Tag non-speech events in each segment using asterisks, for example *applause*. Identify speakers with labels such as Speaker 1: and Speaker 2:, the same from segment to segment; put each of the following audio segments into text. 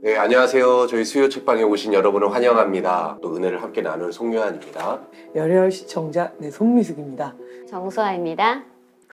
Speaker 1: 네, 안녕하세요. 저희 수요 책방에 오신 여러분을 환영합니다. 또 은혜를 함께 나눌 송유한입니다.
Speaker 2: 열혈 시청자 네, 손미숙입니다.
Speaker 3: 정수아입니다.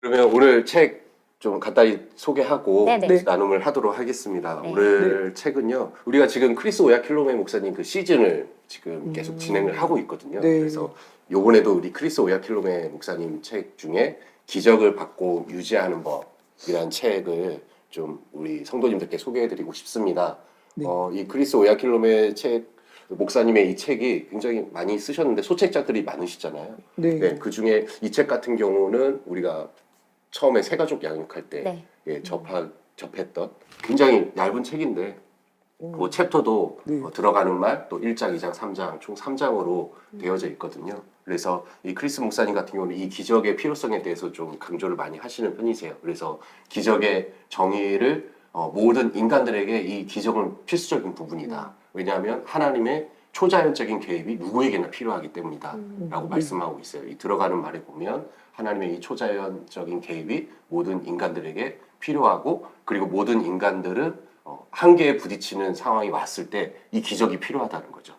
Speaker 1: 그러면 오늘 책 좀 간단히 소개하고
Speaker 3: 네네.
Speaker 2: 네.
Speaker 1: 나눔을 하도록 하겠습니다.
Speaker 3: 네.
Speaker 1: 오늘 책은요. 우리가 지금 크리스 오야킬로메 목사님 그 시즌을 지금 계속
Speaker 2: 음.
Speaker 1: 진행을 하고 있거든요.
Speaker 2: 네.
Speaker 1: 그래서 요번에도 우리 크리스 오야킬로메 목사님 책 중에 기적을 받고 유지하는 법이라는 책을 좀 우리 성도님들께 소개해드리고 싶습니다.
Speaker 2: 네.
Speaker 1: 어, 이 크리스 오야킬로메 책 목사님의 이 책이 굉장히 많이 쓰셨는데 소책자들이 많으시잖아요.
Speaker 2: 네.
Speaker 1: 네, 그 중에 이 책 같은 경우는 우리가 처음에 새가족 양육할 때
Speaker 3: 네.
Speaker 1: 예, 접하, 접했던 굉장히 얇은 책인데 그 챕터도
Speaker 2: 네.
Speaker 1: 어, 들어가는 말 또 1장, 2장, 3장 총 3장으로 되어져 있거든요. 그래서 이 크리스 목사님 같은 경우는 이 기적의 필요성에 대해서 좀 강조를 많이 하시는 편이세요. 그래서 기적의 정의를 어, 모든 인간들에게 이 기적은 필수적인 부분이다. 왜냐하면 하나님의 초자연적인 개입이 누구에게나 필요하기 때문이다. 라고 말씀하고 있어요. 이 들어가는 말에 보면 하나님의 이 초자연적인 개입이 모든 인간들에게 필요하고 그리고 모든 인간들은 어, 한계에 부딪히는 상황이 왔을 때 이 기적이 필요하다는 거죠.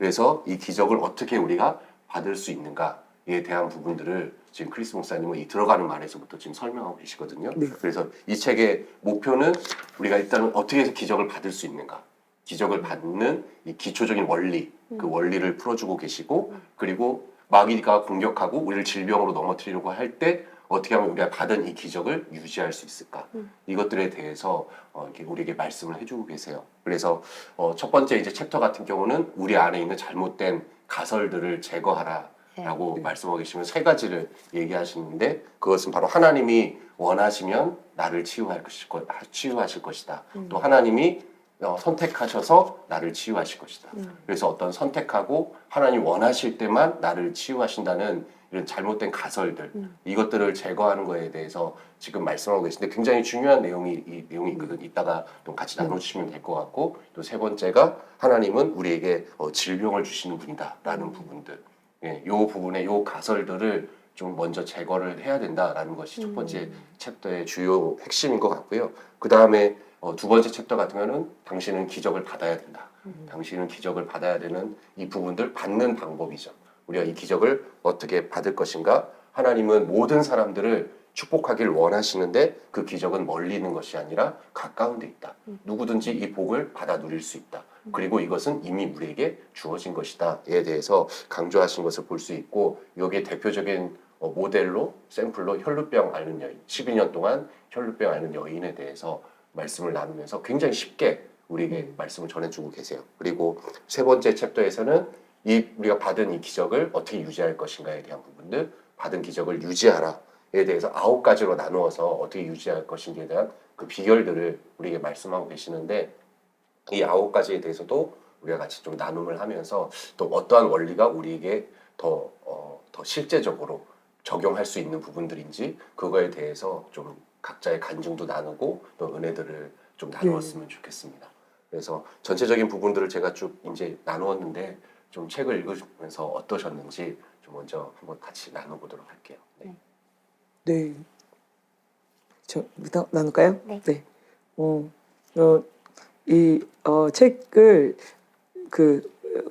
Speaker 1: 그래서 이 기적을 어떻게 우리가 받을 수 있는가 에 대한 부분들을 지금 크리스 목사님은 이 들어가는 말에서부터 지금 설명하고 계시거든요.
Speaker 2: 네.
Speaker 1: 그래서 이 책의 목표는 우리가 일단은 어떻게 해서 기적을 받을 수 있는가, 기적을 받는 이 기초적인 원리, 그 원리를 풀어주고 계시고 그리고 마귀가 공격하고 우리를 질병으로 넘어뜨리려고 할 때 어떻게 하면 우리가 받은 이 기적을 유지할 수 있을까? 이것들에 대해서 어, 이렇게 우리에게 말씀을 해주고 계세요. 그래서 어, 첫 번째 이제 챕터 같은 경우는 우리 안에 있는 잘못된 가설들을 제거하라 라고
Speaker 2: 네.
Speaker 1: 말씀하고 계시면 세 가지를 얘기하시는데 그것은 바로 하나님이 원하시면 나를 치유할 것일 것, 치유하실 것이다. 또 하나님이 어, 선택하셔서 나를 치유하실 것이다. 그래서 어떤 선택하고 하나님 원하실 때만 나를 치유하신다는 이런 잘못된 가설들 이것들을 제거하는 거에 대해서 지금 말씀하고 계신데 굉장히 중요한 내용이 이 내용이 있거든. 이따가 좀 같이 나눠주시면 될 것 같고 또 세 번째가 하나님은 우리에게 어, 질병을 주시는 분이다라는 부분들. 예, 요 부분에 요 가설들을 좀 먼저 제거를 해야 된다라는 것이 첫 번째 챕터의 주요 핵심인 것 같고요. 그 다음에 어, 두 번째 챕터 같은 경우는 당신은 기적을 받아야 된다. 당신은 기적을 받아야 되는 이 부분들 받는 방법이죠. 우리가 이 기적을 어떻게 받을 것인가? 하나님은 모든 사람들을 축복하길 원하시는데 그 기적은 멀리 있는 것이 아니라 가까운 데 있다. 누구든지 이 복을 받아 누릴 수 있다. 그리고 이것은 이미 우리에게 주어진 것이다에 대해서 강조하신 것을 볼 수 있고 여기에 대표적인 어, 모델로 샘플로 혈루병 앓는 여인 12년 동안 혈루병 앓는 여인에 대해서 말씀을 나누면서 굉장히 쉽게 우리에게 말씀을 전해주고 계세요. 그리고 세 번째 챕터에서는 이 우리가 받은 이 기적을 어떻게 유지할 것인가에 대한 부분들, 받은 기적을 유지하라에 대해서 아홉 가지로 나누어서 어떻게 유지할 것인지에 대한 그 비결들을 우리에게 말씀하고 계시는데 이 아홉 가지에 대해서도 우리가 같이 좀 나눔을 하면서 또 어떠한 원리가 우리에게 더, 어, 더 실제적으로 적용할 수 있는 부분들인지 그거에 대해서 좀 각자의 간증도 나누고 또 은혜들을 좀 나누었으면 좋겠습니다. 그래서 전체적인 부분들을 제가 쭉 이제 나누었는데 좀 책을 읽으면서 어떠셨는지 좀 먼저 한번 같이 나눠보도록 할게요. 네.
Speaker 2: 네. 저 부터 나눌까요?
Speaker 3: 네.
Speaker 2: 어, 어, 이 어, 책을 그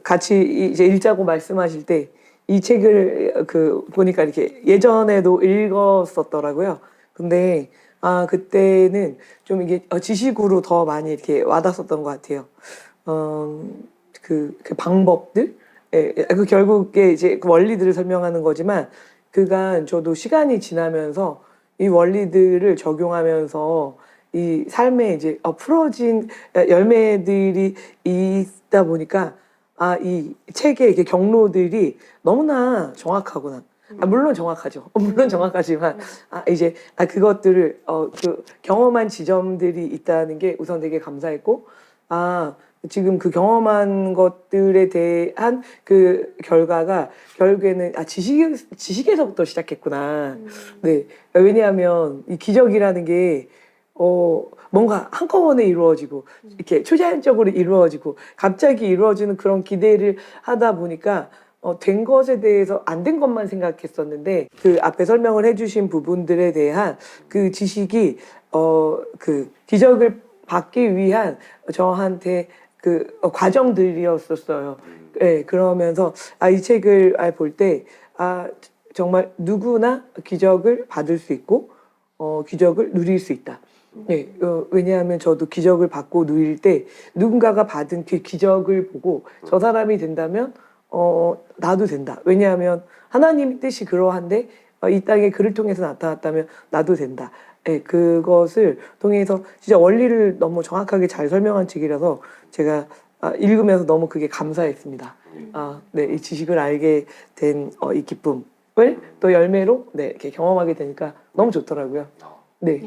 Speaker 2: 같이 이제 읽자고 말씀하실 때 이 책을 그 보니까 이렇게 예전에도 읽었었더라고요. 근데 아 그때는 좀 이게 어, 지식으로 더 많이 이렇게 와닿았었던 것 같아요. 어, 그, 그 방법들, 예, 그 결국에 이제 그 원리들을 설명하는 거지만 그간 저도 시간이 지나면서 이 원리들을 적용하면서 이 삶에 이제 어, 풀어진 열매들이 있다 보니까 아, 이 책의 이게 경로들이 너무나 정확하구나. 아, 물론 정확하죠. 어, *laughs* 물론 정확하지만 아, 이제 아, 그것들을 어, 그 경험한 지점들이 있다는 게 우선 되게 감사했고 아, 지금 그 경험한 것들에 대한 그 결과가 결국에는 아 지식 지식에서부터 시작했구나. 네 왜냐하면 이 기적이라는 게 어, 뭔가 한꺼번에 이루어지고 이렇게 초자연적으로 이루어지고 갑자기 이루어지는 그런 기대를 하다 보니까 어, 된 것에 대해서 안 된 것만 생각했었는데 그 앞에 설명을 해주신 부분들에 대한 그 지식이 어, 그 기적을 받기 위한 저한테 그 어, 과정들이었었어요.
Speaker 1: 음.
Speaker 2: 예, 그러면서 아, 이 책을 아, 볼때 아, 정말 누구나 기적을 받을 수 있고 어, 기적을 누릴 수 있다. 네, 어, 왜냐하면 저도 기적을 받고 누릴 때 누군가가 받은 그 기적을 보고 저 사람이 된다면 어, 나도 된다. 왜냐하면 하나님 뜻이 그러한데 어, 이 땅에 그를 통해서 나타났다면 나도 된다. 예, 그것을 통해서 진짜 원리를 너무 정확하게 잘 설명한 책이라서 제가 아, 읽으면서 너무 그게 감사했습니다. 아, 네, 이 지식을 알게 된 어, 이 기쁨을 또 열매로 네, 이렇게 경험하게 되니까 너무 좋더라고요.
Speaker 1: 어.
Speaker 2: 네.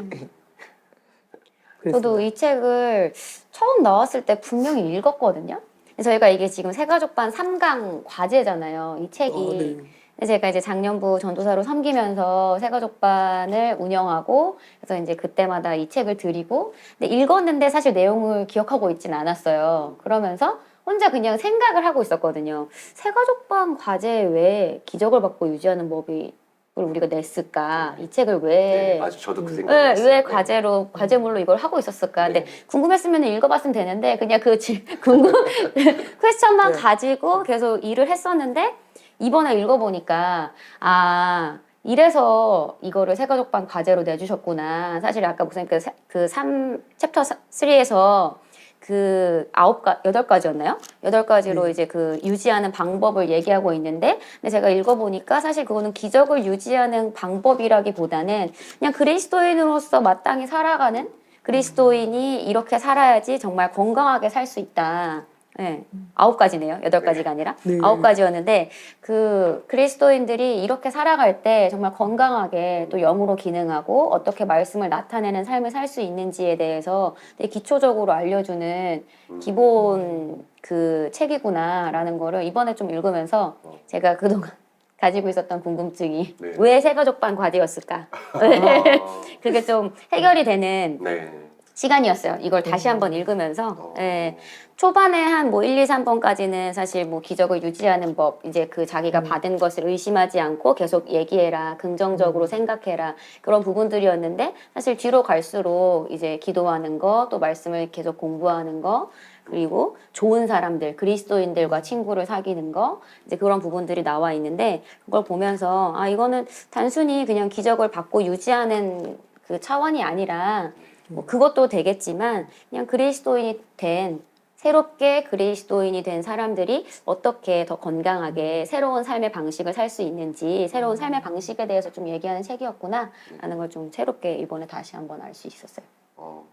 Speaker 3: 저도 이 책을 처음 나왔을 때 분명히 읽었거든요. 저희가 이게 지금 새가족반 3강 과제잖아요. 이 책이.
Speaker 2: 어, 네.
Speaker 3: 제가 이제 작년부 전도사로 섬기면서 새가족반을 운영하고 그래서 이제 그때마다 이 책을 드리고 근데 읽었는데 사실 내용을 기억하고 있진 않았어요. 그러면서 혼자 그냥 생각을 하고 있었거든요. 새가족반 과제 왜 기적을 받고 유지하는 법이 을 우리가 냈을까? 이 책을 왜
Speaker 1: 네, 맞아. 저도 그 생각.
Speaker 3: 네, 왜 과제로 과제물로 이걸 하고 있었을까? 근데
Speaker 1: 네.
Speaker 3: 궁금했으면 읽어봤으면 되는데 그냥 그 질- *laughs* 궁금 *laughs* 퀘스천만
Speaker 2: 네.
Speaker 3: 가지고 계속 일을 했었는데 이번에 읽어보니까 아 이래서 이거를 새가족반 과제로 내주셨구나. 사실 아까 무슨 그그3 챕터 3에서 그 아홉 가 여덟 가지였나요? 여덟 가지로
Speaker 2: 네.
Speaker 3: 이제 그 유지하는 방법을 얘기하고 있는데 근데 제가 읽어보니까 사실 그거는 기적을 유지하는 방법이라기보다는 그냥 그리스도인으로서 마땅히 살아가는 그리스도인이 이렇게 살아야지 정말 건강하게 살 수 있다. 네. 아홉 가지네요. 여덟 가지가 아니라
Speaker 2: 네.
Speaker 3: 아홉 가지였는데 그 그리스도인들이 이렇게 살아갈 때 정말 건강하게 또 영으로 기능하고 어떻게 말씀을 나타내는 삶을 살 수 있는지에 대해서 되게 기초적으로 알려주는
Speaker 1: 음.
Speaker 3: 기본 그 책이구나라는 거를 이번에 좀 읽으면서
Speaker 1: 어.
Speaker 3: 제가 그동안 *laughs* 가지고 있었던 궁금증이
Speaker 1: 네.
Speaker 3: 왜 새가족반 과제였을까? *laughs*
Speaker 1: 아, *laughs*
Speaker 3: 그게 좀 해결이 되는
Speaker 1: 네.
Speaker 3: 시간이었어요. 이걸 다시 한번 읽으면서.
Speaker 1: 어.
Speaker 3: 예. 초반에 한 뭐 1, 2, 3번까지는 사실 뭐 기적을 유지하는 법, 이제 그 자기가 받은 것을 의심하지 않고 계속 얘기해라, 긍정적으로 생각해라, 그런 부분들이었는데 사실 뒤로 갈수록 이제 기도하는 거, 또 말씀을 계속 공부하는 거, 그리고 좋은 사람들, 그리스도인들과 친구를 사귀는 거, 이제 그런 부분들이 나와 있는데 그걸 보면서 아, 이거는 단순히 그냥 기적을 받고 유지하는 그 차원이 아니라 뭐 그것도 되겠지만 그냥 그리스도인이 된 새롭게 그리스도인이 된 사람들이 어떻게 더 건강하게 새로운 삶의 방식을 살 수 있는지 새로운 삶의 방식에 대해서 좀 얘기하는 책이었구나라는 걸 좀 새롭게 이번에 다시 한번 알 수 있었어요.
Speaker 1: 어,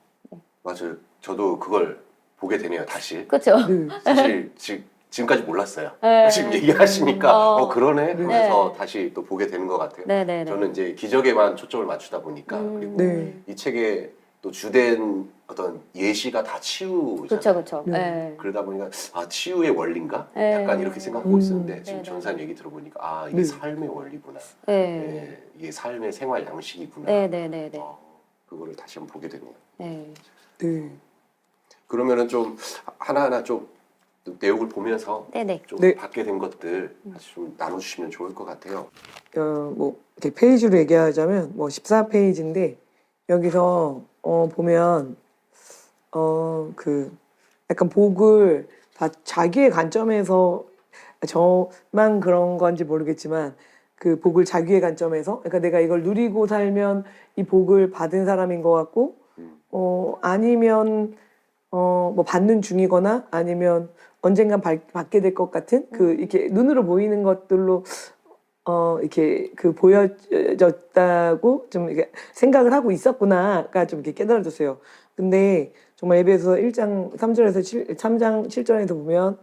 Speaker 1: 맞아요. 저도 그걸 보게 되네요. 다시.
Speaker 3: 그렇죠?
Speaker 2: 네.
Speaker 1: 사실 지, 지금까지 몰랐어요.
Speaker 3: 네.
Speaker 1: 지금 얘기하시니까
Speaker 3: 어.
Speaker 1: 어, 그러네 하면서
Speaker 3: 네.
Speaker 1: 다시 또 보게 되는 것 같아요.
Speaker 3: 네 네 네.
Speaker 1: 저는 이제 기적에만 초점을 맞추다 보니까
Speaker 3: 음.
Speaker 1: 그리고
Speaker 2: 네.
Speaker 1: 이 책에 또 주된 어떤 예시가 다 치유잖아요.
Speaker 3: 그렇죠, 그렇죠.
Speaker 2: 네.
Speaker 3: 네.
Speaker 1: 그러다 보니까 아 치유의 원리인가?
Speaker 3: 네.
Speaker 1: 약간 이렇게 생각하고
Speaker 2: 음.
Speaker 1: 있었는데 지금
Speaker 3: 네, 네.
Speaker 1: 전산 얘기 들어보니까 아 이게
Speaker 2: 네.
Speaker 1: 삶의 원리구나.
Speaker 3: 네.
Speaker 1: 네. 이게 삶의 생활 양식이구나.
Speaker 3: 네 네 네 네.
Speaker 1: 어, 그거를 다시 한번 보게 되네요.
Speaker 3: 네.
Speaker 2: 네.
Speaker 1: 그러면은 좀 하나하나 좀 내용을 보면서
Speaker 3: 네 네.
Speaker 1: 좀
Speaker 2: 네.
Speaker 1: 받게 된 것들 같이 좀 나눠주시면 좋을 것 같아요.
Speaker 2: 어, 뭐 이렇게 페이지로 얘기하자면 뭐 14페이지인데 여기서 어, 보면 어, 그 약간 복을 다 자기의 관점에서 저만 그런 건지 모르겠지만 그 복을 자기의 관점에서 그러니까 내가 이걸 누리고 살면 이 복을 받은 사람인 것 같고
Speaker 1: 음.
Speaker 2: 어 아니면 어 뭐 받는 중이거나 아니면 언젠간 받, 받게 될 것 같은 그 이렇게 눈으로 보이는 것들로 어 이렇게 그 보여졌다고 좀 이렇게 생각을 하고 있었구나가 좀 이렇게 깨달아졌어요. 근데 정말 예배에서 1장 3절에서 7, 3장 7절에서 보면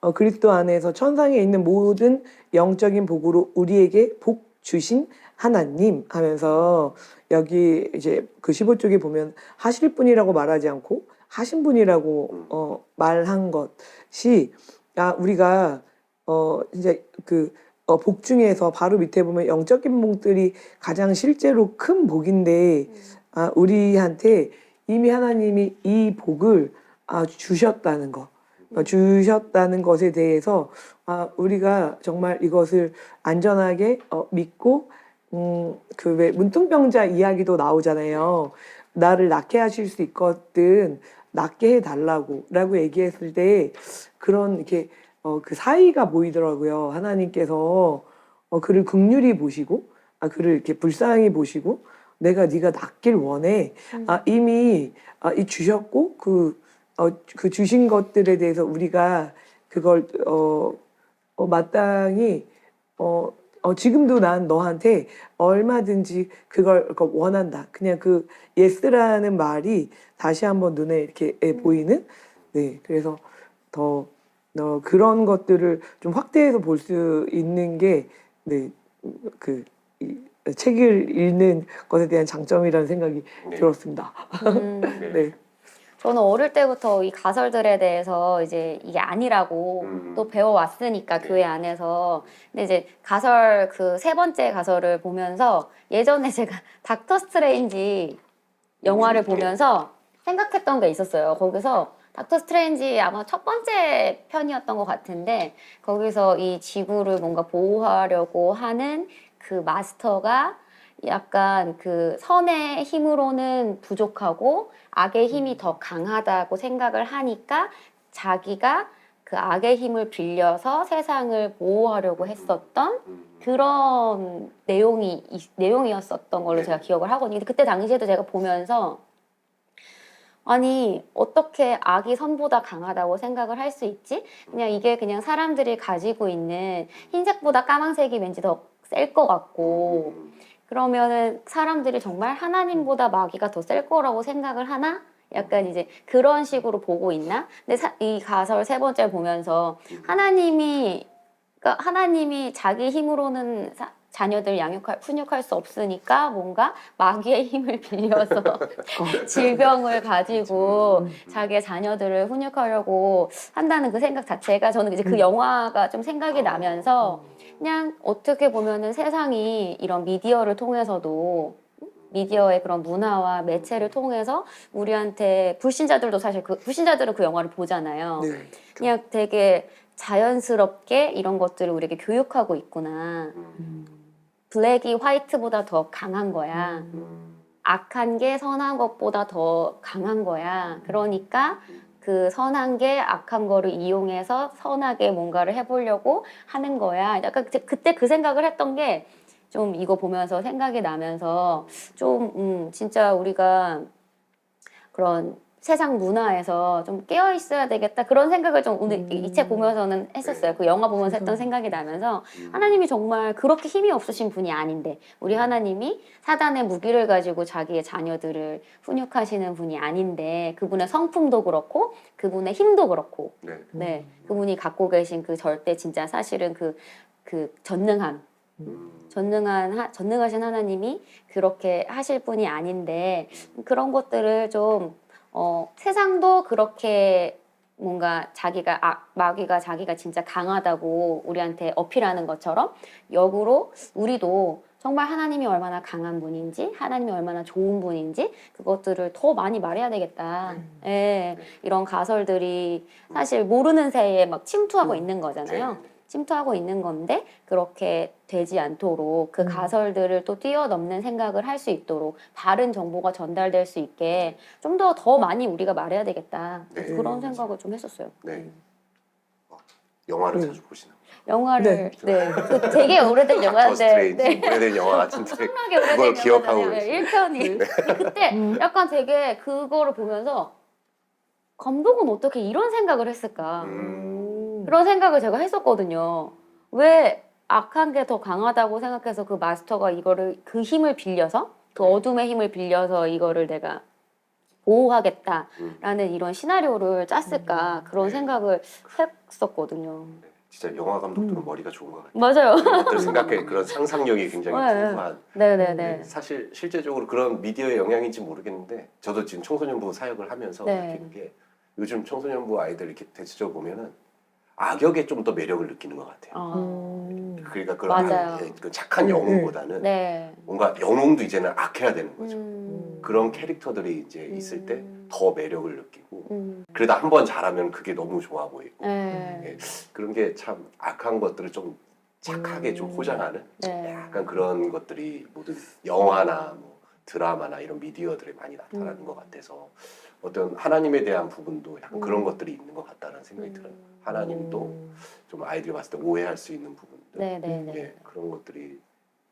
Speaker 2: 어, 그리스도 안에서 천상에 있는 모든 영적인 복으로 우리에게 복 주신 하나님 하면서 여기 이제 그 15쪽에 보면 하실 분이라고 말하지 않고 하신 분이라고
Speaker 1: 음.
Speaker 2: 어, 말한 것이 아 우리가 어 이제 그 어, 복 중에서 바로 밑에 보면 영적인 복들이 가장 실제로 큰 복인데 아 우리한테 이미 하나님이 이 복을 아 주셨다는 거 어, 주셨다는 것에 대해서 아 우리가 정말 이것을 안전하게 어, 믿고 음 그 왜 문둥병자 이야기도 나오잖아요. 나를 낫게 하실 수 있거든 낫게 해달라고 라고 얘기했을 때 그런 이렇게 어, 그 사이가 보이더라고요. 하나님께서 어, 그를 극률히 보시고 아 그를 이렇게 불쌍히 보시고 내가 네가 낫길 원해.
Speaker 3: 음.
Speaker 2: 아 이미 아, 이 주셨고 그, 어, 그 주신 것들에 대해서 우리가 그걸 어, 어 마땅히 어, 어 지금도 난 너한테 얼마든지 그걸 그걸 원한다. 그냥 그 예스라는 말이 다시 한번 눈에 이렇게 예,
Speaker 3: 음.
Speaker 2: 보이는 네 그래서 더 어, 그런 것들을 좀 확대해서 볼 수 있는 게 네, 그 이, 책을 읽는 것에 대한 장점이라는 생각이
Speaker 1: 네.
Speaker 2: 들었습니다.
Speaker 3: 음.
Speaker 1: 네. *laughs*
Speaker 2: 네.
Speaker 3: 저는 어릴 때부터 이 가설들에 대해서 이제 이게 아니라고
Speaker 1: 음.
Speaker 3: 또 배워왔으니까
Speaker 1: 네.
Speaker 3: 교회 안에서 근데 이제 가설 그 세 번째 가설을 보면서 예전에 *laughs* 제가 닥터 스트레인지 영화를
Speaker 1: 음, 네.
Speaker 3: 보면서 생각했던 게 있었어요. 거기서 닥터 스트레인지 아마 첫 번째 편이었던 것 같은데 거기서 이 지구를 뭔가 보호하려고 하는 그 마스터가 약간 그 선의 힘으로는 부족하고 악의 힘이 더 강하다고 생각을 하니까 자기가 그 악의 힘을 빌려서 세상을 보호하려고 했었던
Speaker 1: 음.
Speaker 3: 그런 내용이 이- 내용이었었던 걸로
Speaker 1: 네.
Speaker 3: 제가 기억을 하거든요. 근데 그때 당시에도 제가 보면서 아니 어떻게 악이 선보다 강하다고 생각을 할 수 있지? 그냥 이게 그냥 사람들이 가지고 있는 흰색보다 까만색이 왠지 더 셀 것 같고
Speaker 1: 음.
Speaker 3: 그러면은 사람들이 정말 하나님보다 마귀가 더 셀 거라고 생각을 하나? 약간 이제 그런 식으로 보고 있나? 근데 사- 이 가설 세 번째 보면서 하나님이 그러니까 하나님이 자기 힘으로는 사- 자녀들 양육할 훈육할 수 없으니까 뭔가 마귀의 힘을 *laughs* 빌려서 질병을 가지고 자기의 자녀들을 훈육하려고 한다는 그 생각 자체가 저는 이제 그 영화가 좀 생각이 나면서 그냥 어떻게 보면은 세상이 이런 미디어를 통해서도 미디어의 그런 문화와 매체를 통해서 우리한테 불신자들도 사실 그 불신자들은 그 영화를 보잖아요.
Speaker 2: 네.
Speaker 3: 그냥 되게 자연스럽게 이런 것들을 우리에게 교육하고 있구나.
Speaker 2: 음.
Speaker 3: 블랙이 화이트보다 더 강한 거야.
Speaker 1: 음.
Speaker 3: 악한 게 선한 것보다 더 강한 거야. 그러니까 그 선한 게 악한 거를 이용해서 선하게 뭔가를 해보려고 하는 거야. 약간 그때- 그때 그 생각을 했던 게 좀 이거 보면서 생각이 나면서 좀, 음, 진짜 우리가 그런 세상 문화에서 좀 깨어 있어야 되겠다 그런 생각을 좀 오늘
Speaker 2: 음.
Speaker 3: 이책 보면서는 했었어요. 그 영화 보면서 했던 생각이 나면서
Speaker 1: 음.
Speaker 3: 하나님이 정말 그렇게 힘이 없으신 분이 아닌데 우리 하나님이 사단의 무기를 가지고 자기의 자녀들을 훈육하시는 분이 아닌데 그분의 성품도 그렇고 그분의 힘도 그렇고
Speaker 1: 네.
Speaker 3: 네 그분이 갖고 계신 그 절대 진짜 사실은 그그 전능함
Speaker 1: 음.
Speaker 3: 전능한 하, 전능하신 하나님이 그렇게 하실 분이 아닌데 그런 것들을 좀 어, 세상도 그렇게 뭔가 자기가 아, 마귀가 자기가 진짜 강하다고 우리한테 어필하는 것처럼 역으로 우리도 정말 하나님이 얼마나 강한 분인지 하나님이 얼마나 좋은 분인지 그것들을 더 많이 말해야 되겠다. 예, 이런 가설들이 사실 모르는 새에 막 침투하고 있는 거잖아요.
Speaker 1: 네.
Speaker 3: 침투하고 있는 건데 그렇게 되지 않도록 그
Speaker 2: 음.
Speaker 3: 가설들을 또 뛰어넘는 생각을 할 수 있도록 바른 정보가 전달될 수 있게 좀 더 더 많이 우리가 말해야 되겠다
Speaker 1: 네.
Speaker 3: 그런 생각을 좀 했었어요.
Speaker 1: 네.
Speaker 3: 음.
Speaker 1: 영화를
Speaker 2: 음.
Speaker 1: 자주 보시나?
Speaker 3: 영화를 네, 그 되게 오래된
Speaker 1: 닥터
Speaker 3: 영화인데 네.
Speaker 1: 오래된 영화 같은데
Speaker 3: 엄청나게 오래된
Speaker 1: 그걸 기억하고
Speaker 3: 영화잖아요.
Speaker 1: 계세요.
Speaker 3: 1편이 그때
Speaker 2: 음.
Speaker 3: 약간 되게 그거를 보면서 감독은 어떻게 이런 생각을 했을까?
Speaker 1: 음.
Speaker 3: 그런 생각을 제가 했었거든요. 왜 악한 게 더 강하다고 생각해서 그 마스터가 이거를 그 힘을 빌려서 그 어둠의 힘을 빌려서 이거를 내가 보호하겠다라는 이런 시나리오를 짰을까 그런
Speaker 1: 네.
Speaker 3: 생각을 했었거든요.
Speaker 1: 네. 진짜 영화 감독들은
Speaker 2: 음.
Speaker 1: 머리가 좋은 것 같아요.
Speaker 3: 맞아요.
Speaker 1: 그런 생각해 *laughs* 그런 상상력이 굉장히
Speaker 3: 네.
Speaker 1: 풍부한.
Speaker 3: 네네네.
Speaker 1: 사실 실제적으로 그런 미디어의 영향인지 모르겠는데 저도 지금 청소년부 사역을 하면서
Speaker 3: 네.
Speaker 1: 느끼는 게 요즘 청소년부 아이들 이렇게 대체적으로 보면은 악역에 좀 더 매력을 느끼는 것 같아요.
Speaker 3: 어,
Speaker 2: 음.
Speaker 1: 그러니까 그런
Speaker 3: 맞아요.
Speaker 1: 악- 예, 그 착한
Speaker 2: 음,
Speaker 1: 영웅보다는
Speaker 3: 네.
Speaker 1: 뭔가 영웅도 이제는 악해야 되는 거죠.
Speaker 3: 음.
Speaker 1: 그런 캐릭터들이 이제 있을 때
Speaker 3: 음.
Speaker 1: 더 매력을 느끼고
Speaker 3: 음.
Speaker 1: 그래도 한 번 잘하면 그게 너무 좋아 보이고
Speaker 3: 네.
Speaker 1: 예, 그런 게 참 악한 것들을 좀 착하게 좀
Speaker 2: 음.
Speaker 1: 포장하는
Speaker 3: 네.
Speaker 1: 약간 그런 것들이 모든 영화나 뭐 드라마나 이런 미디어들에 많이 나타나는
Speaker 3: 음.
Speaker 1: 것 같아서 어떤 하나님에 대한 부분도 약간
Speaker 3: 음.
Speaker 1: 그런 것들이 있는 것 같다는 생각이 들어요. 하나님도
Speaker 2: 음.
Speaker 1: 좀 아이들이 봤을 때 오해할 수 있는 부분들,
Speaker 3: 네네네.
Speaker 1: 예, 그런 것들이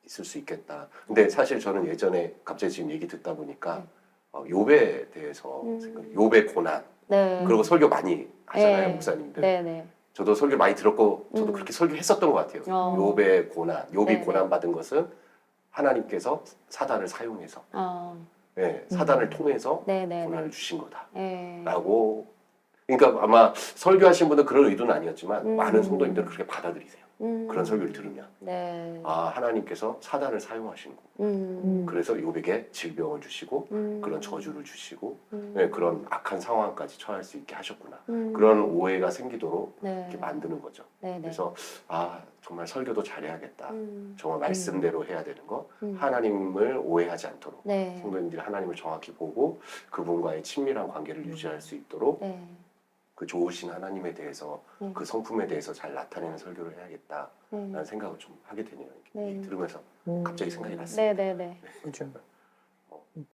Speaker 1: 있을 수 있겠다. 근데 사실 저는 예전에 갑자기 지금 얘기 듣다 보니까 어, 욥에 대해서
Speaker 3: 음.
Speaker 1: 생각, 욥의 고난,
Speaker 3: 네.
Speaker 1: 그리고 설교 많이 하잖아요,
Speaker 3: 네.
Speaker 1: 목사님들.
Speaker 3: 네네.
Speaker 1: 저도 설교 많이 들었고 저도
Speaker 3: 음.
Speaker 1: 그렇게 설교했었던 것 같아요.
Speaker 3: 어.
Speaker 1: 욥의 고난, 욥이
Speaker 3: 네네.
Speaker 1: 고난 받은 것은 하나님께서 사단을 사용해서,
Speaker 3: 어.
Speaker 1: 예, 사단을
Speaker 2: 음.
Speaker 1: 통해서
Speaker 3: 네네네.
Speaker 1: 고난을 주신 거다.
Speaker 3: 네.
Speaker 1: 라고 그러니까 아마 설교하신 분은 그런 의도는 아니었지만
Speaker 3: 음.
Speaker 1: 많은 성도님들은 그렇게 받아들이세요.
Speaker 3: 음.
Speaker 1: 그런 설교를 들으면
Speaker 3: 네.
Speaker 1: 아 하나님께서 사단을 사용하시는 거.
Speaker 3: 음.
Speaker 1: 그래서 욥에게 질병을 주시고
Speaker 3: 음.
Speaker 1: 그런 저주를 주시고
Speaker 3: 음.
Speaker 1: 네, 그런 악한 상황까지 처할 수 있게 하셨구나.
Speaker 3: 음.
Speaker 1: 그런 오해가 생기도록
Speaker 3: 네.
Speaker 1: 이렇게 만드는 거죠.
Speaker 3: 네네.
Speaker 1: 그래서 아 정말 설교도 잘해야겠다.
Speaker 3: 음.
Speaker 1: 정말 말씀대로 해야 되는 거.
Speaker 3: 음.
Speaker 1: 하나님을 오해하지 않도록
Speaker 3: 네.
Speaker 1: 성도님들이 하나님을 정확히 보고 그분과의 친밀한 관계를 유지할 수 있도록
Speaker 3: 네.
Speaker 1: 그 좋으신 하나님에 대해서
Speaker 3: 네.
Speaker 1: 그 성품에 대해서 잘 나타내는 설교를 해야겠다라는
Speaker 3: 네.
Speaker 1: 생각을 좀 하게 되네요. 이렇게
Speaker 3: 네.
Speaker 1: 들으면서
Speaker 2: 음.
Speaker 1: 갑자기 생각이 났어요.
Speaker 3: 네네네.
Speaker 2: 그죠.